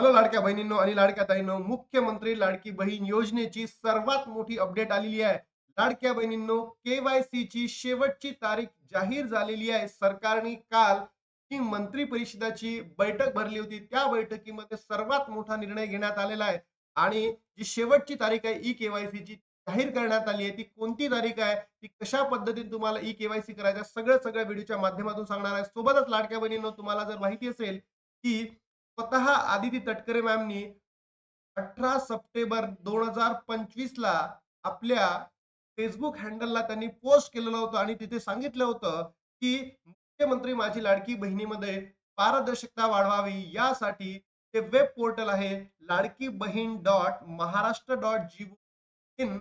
Hello लाडक्या बहिणींनो आणि लाडक्या ताईंनो मुख्यमंत्री लाडकी बहीण योजनेची सर्वात मोठी अपडेट आलेली आहे. लाडक्या बहिणींनो केवायसी ची शेवटची तारीख जाहीर झालेली आहे. सरकारने काल ही मंत्री परिषदाची बैठक भरली होती. त्या बैठकीमध्ये सर्वात मोठा निर्णय घेण्यात आलेला आहे. आणि जी शेवटची तारीख आहे ई केवायसी ची जाहीर करण्यात आली आहे. ती कोणती तारीख आहे ती कशा पद्धतीने तुम्हाला ई केवायसी करायचं सगळं सगळ्या व्हिडिओच्या माध्यमातून सांगणार आहे. सोबतच लाडक्या बहिणींनो तुम्हाला जर माहिती असेल की स्वतः आदिती तटकरे मॅमनी अठरा सप्टेंबर दोन हजार पंचवीस ला आपल्या फेसबुक हँडलला त्यांनी पोस्ट केलेलं होतं आणि तिथे सांगितलं होतं की मुख्यमंत्री माझी लाडकी बहिणीमध्ये पारदर्शकता वाढवावी. यासाठी ते वेब पोर्टल आहे Ladki Bahin dot Maharashtra dot G in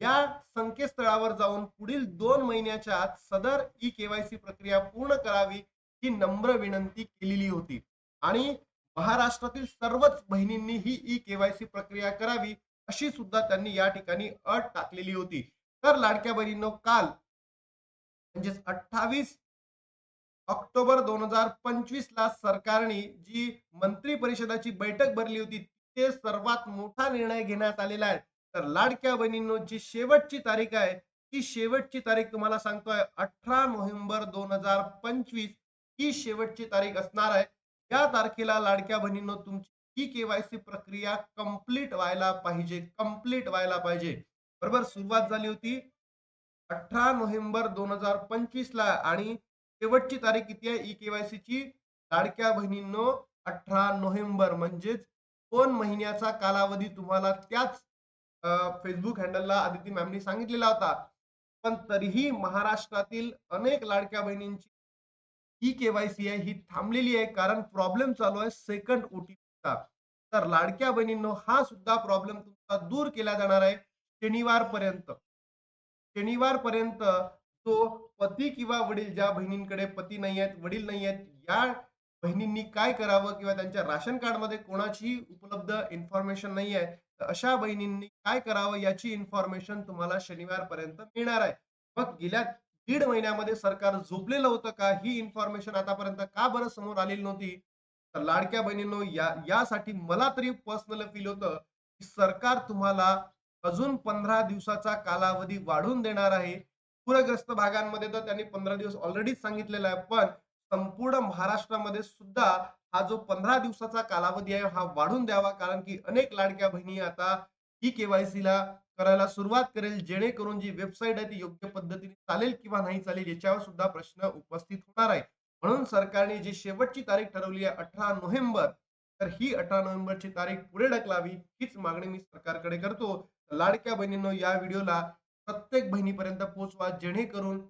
या संकेतस्थळावर जाऊन पुढील दोन महिन्याच्या आत सदर ई केवायसी प्रक्रिया पूर्ण करावी ही नम्र विनंती केलेली होती. आणि महाराष्ट्रातील सर्वच बहिणींनी ही ई केवायसी प्रक्रिया करावी अशी सुद्धा त्यांनी या ठिकाणी अट टाकलेली होती. तर लाडक्या बहिणींनो काल म्हणजेच अठ्ठावीस ऑक्टोबर दोन हजार पंचवीस ला सरकारने जी मंत्री परिषदाची बैठक भरली होती ते सर्वात मोठा निर्णय घेण्यात आलेला आहे. तर लाडक्या बहिणींनो जी शेवटची तारीख आहे ती शेवटची तारीख तुम्हाला सांगतोय अठरा नोव्हेंबर दोन हजार पंचवीस ही शेवटची तारीख असणार आहे. या तारखेला लाडक्या बहिणींनो तुमची ही केवायसी प्रक्रिया कंप्लीट व्हायला पाहिजे कंप्लीट व्हायला पाहिजे. बरोबर? सुरुवात झाली होती अठरा नोव्हेंबर दोन हजार पंचवीस ला आणि शेवटची तारीख किती आहे? ई केवायसी ची लाडक्या बहिणींनो अठरा नोव्हेंबर म्हणजेच दोन महिन्याचा कालावधी तुम्हाला त्याच फेसबुक हँडलला आदिती मॅमनी सांगितलेला होता. पण तरीही महाराष्ट्रातील अनेक लाडक्या बहिणींची ही केवायसी आहे ही थांबलेली आहे कारण प्रॉब्लेम चालू आहे सेकंड ओटीपीचा. तर लाडक्या बहिणींनो हा सुद्धा प्रॉब्लेम तुमचा दूर केला जाणार आहे शनिवार पर्यंत शनिवार पर्यंत तो पती किंवा वडील ज्या बहिणींकडे पती नाही आहेत वडील नाही आहेत या बहिणींनी काय करावं किंवा त्यांच्या राशन कार्डमध्ये कोणाची उपलब्ध इन्फॉर्मेशन नाही आहे तर अशा बहिणींनी काय करावं याची इन्फॉर्मेशन तुम्हाला शनिवार पर्यंत मिळणार आहे. मग गेल्या दीड महिन्यामध्ये सरकार झोपलेलं होतं का? ही इन्फॉर्मेशन आतापर्यंत का बरं समोर आलेली नव्हती? तर लाडक्या बहिणींनो या यासाठी मला तरी पर्सनल फील होतं की सरकार तुम्हाला अजून पंधरा दिवसाचा कालावधी वाढवून देणार आहे. पूरग्रस्त भागांमध्ये तर त्यांनी पंधरा दिवस ऑलरेडीच सांगितलेला आहे पण संपूर्ण महाराष्ट्रामध्ये सुद्धा हा जो पंधरा दिवसाचा कालावधी आहे हा वाढून द्यावा. कारण की अनेक लाडक्या बहिणी आता ही केवायसी ला करायला सुरुवात करेल जेणेकरून जी वेबसाईट आहे ती योग्य पद्धतीने चालेल किंवा नाही चालेल याच्यावर सुद्धा प्रश्न उपस्थित होणार आहे. म्हणून सरकारने जी शेवटची तारीख ठरवली आहे अठरा नोव्हेंबर तर ही अठरा नोव्हेंबरची तारीख पुढे ढकलावी हीच मागणी मी सरकारकडे करतो. लाडक्या बहिणींनो या व्हिडिओला प्रत्येक बहिणीपर्यंत पोहोचवा जेणेकरून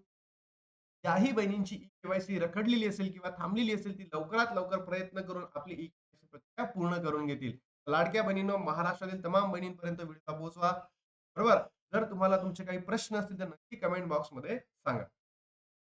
ज्याही बहिणींची ई केवायसी रखडलेली असेल किंवा थांबलेली असेल ती लवकरात लवकर प्रयत्न करून आपली ई केवायसी प्रक्रिया पूर्ण करून घेतील. लाडक्या बहिणींनो महाराष्ट्रातील तमाम बहिणींपर्यंत व्हिडिओ पोहोचवा. बरोबर? जर तुम्हाला तुमचे काही प्रश्न असतील तर नक्की कमेंट बॉक्समध्ये सांगा.